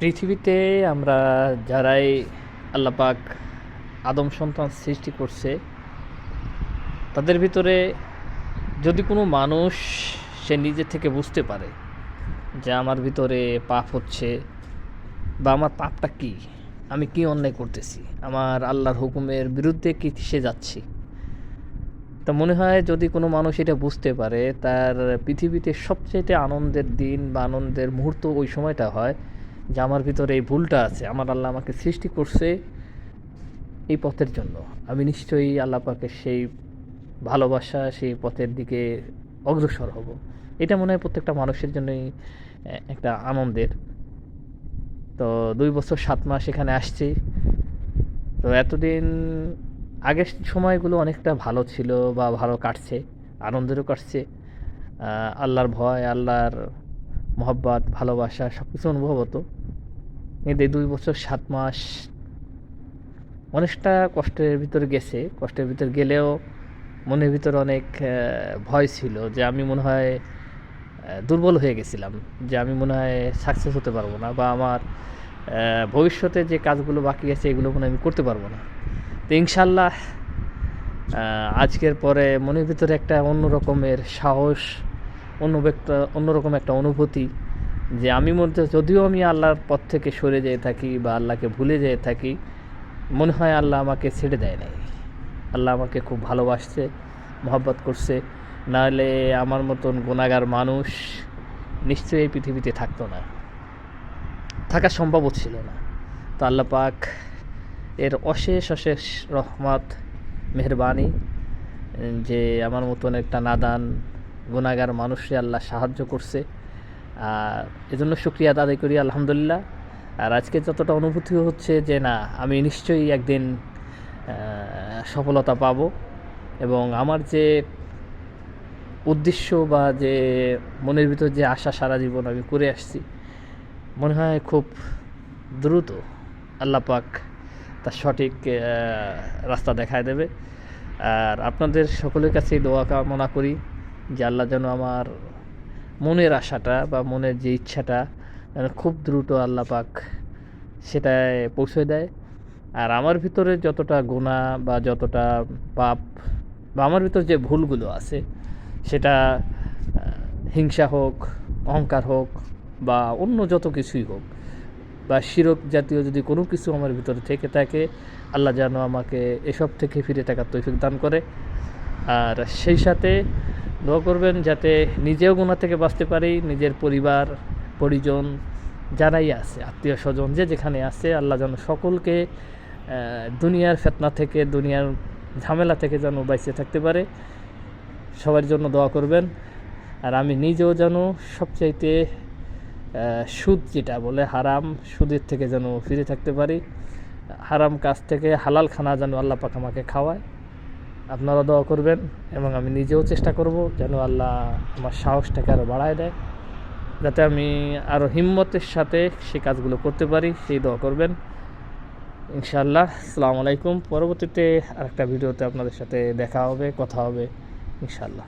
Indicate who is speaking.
Speaker 1: পৃথিবীতে আমরা যারাই আল্লাপাক আদম সন্তান সৃষ্টি করছে, তাদের ভিতরে যদি কোনো মানুষ সে নিজে থেকে বুঝতে পারে যে আমার ভিতরে পাপ হচ্ছে বা আমার পাপটা কি, আমি কি অন্যায় করতেছি, আমার আল্লাহর হুকুমের বিরুদ্ধে কি সে যাচ্ছি, তা মনে হয় যদি কোনো মানুষ এটা বুঝতে পারে, তার পৃথিবীতে সবচেয়ে আনন্দের দিন বা আনন্দের মুহূর্ত ওই সময়টা হয় যে আমার ভিতরে এই ভুলটা আছে, আমার আল্লাহ আমাকে সৃষ্টি করছে এই পথের জন্য। আমি নিশ্চয়ই আল্লাহ পাকের সেই ভালোবাসা, সেই পথের দিকে অগ্রসর হব। এটা মনে হয় প্রত্যেকটা মানুষের জন্যই একটা আনন্দের। তো দুই বছর সাত মাস এখানে আসছি। তো এতদিন আগের সময়গুলো অনেকটা ভালো ছিল বা ভালো কাটছে, আনন্দেরও কাটছে। আল্লাহর ভয়, আল্লাহর মহব্বত, ভালোবাসা সব কিছু অনুভব হতো। এই দুই বছর সাত মাস অনেকটা কষ্টের ভিতর গেছে। কষ্টের ভিতর গেলেও মনের ভিতর অনেক ভয় ছিল যে আমি মনে হয় দুর্বল হয়ে গেছিলাম, যে আমি মনে হয় সাকসেস হতে পারব না বা আমার ভবিষ্যতে যে কাজগুলো বাকি আছে এগুলো মনে আমি করতে পারব না। তো ইনশাল্লাহ আজকের পরে মনের ভিতরে একটা অন্য রকমের সাহস, অন্য একটা অন্যরকম একটা অনুভূতি যে আমি মধ্যে যদিও আমি আল্লাহর পথ থেকে সরে যেয়ে থাকি বা আল্লাহকে ভুলে যেয়ে থাকি, মনে হয় আল্লাহ আমাকে ছেড়ে দেয় নাই। আল্লাহ আমাকে খুব ভালোবাসছে, মহব্বত করছে। নাহলে আমার মতন গুণাগার মানুষ নিশ্চয়ই এই পৃথিবীতে থাকতো না। থাকা সম্ভব ছিল না। তো আল্লাহ পাক এর অশেষ অশেষ রহমত, মেহরবানি, যে আমার মতন একটা নাদান গুণাগার মানুষে আল্লাহ সাহায্য করছে। এজন্য শুক্রিয়া আদায় করি, আলহামদুলিল্লাহ। আর আজকে যতটা অনুভূতি হচ্ছে যে না, আমি নিশ্চয়ই একদিন সফলতা পাব। এবং আমার যে উদ্দেশ্য বা যে মনের ভিতর যে আশা সারা জীবন আমি করে আসছি, মনে হয় খুব দ্রুত আল্লাহ পাক তার সঠিক রাস্তা দেখায় দেবে। আর আপনাদের সকলের কাছেই দোয়া কামনা করি যে আল্লাহ যেন আমার মনের আশাটা বা মনের যে ইচ্ছাটা যেন খুব দ্রুত আল্লাহ পাক সেটায় পৌঁছে দেয়। আর আমার ভিতরে যতটা গোনা বা যতটা পাপ বা আমার ভিতর যে ভুলগুলো আছে, সেটা হিংসা হোক, অহংকার হোক বা অন্য যত কিছুই হোক বা শিরক জাতীয় যদি কোনো কিছু আমার ভিতরে থেকে থাকে, আল্লাহ যেন আমাকে এসব থেকে ফিরে থাকার তৈফিক দান করে। আর সেই সাথে দোয়া করবেন যাতে নিজেও গুণা থেকে বাঁচতে পারি, নিজের পরিবার, পরিজন যারাই আছে, আত্মীয় স্বজন, যে যেখানে আছে, আল্লাহ যেন সকলকে দুনিয়ার ফেতনা থেকে, দুনিয়ার ঝামেলা থেকে যেন বাইচে থাকতে পারে। সবার জন্য দোয়া করবেন। আর আমি নিজেও যেন সবচাইতে সুদ যেটা বলে, হারাম সুদের থেকে যেন ফিরে থাকতে পারি। হারাম কাজ থেকে হালাল খানা যেন আল্লাহ পাক আমাকে খাওয়ায়। আপনারা দোয়া করবেন এবং আমি নিজেও চেষ্টা করব যেন আল্লাহ আমার সাহসটাকে আরও বাড়ায় দেয়। যাতে আমি আরও হিম্মতের সাথে সেই কাজগুলো করতে পারি, সেই দোয়া করবেন। ইনশাআল্লাহ, আসসালামু আলাইকুম। পরবর্তীতে আরেকটা ভিডিওতে আপনাদের সাথে দেখা হবে, কথা হবে, ইনশাআল্লাহ।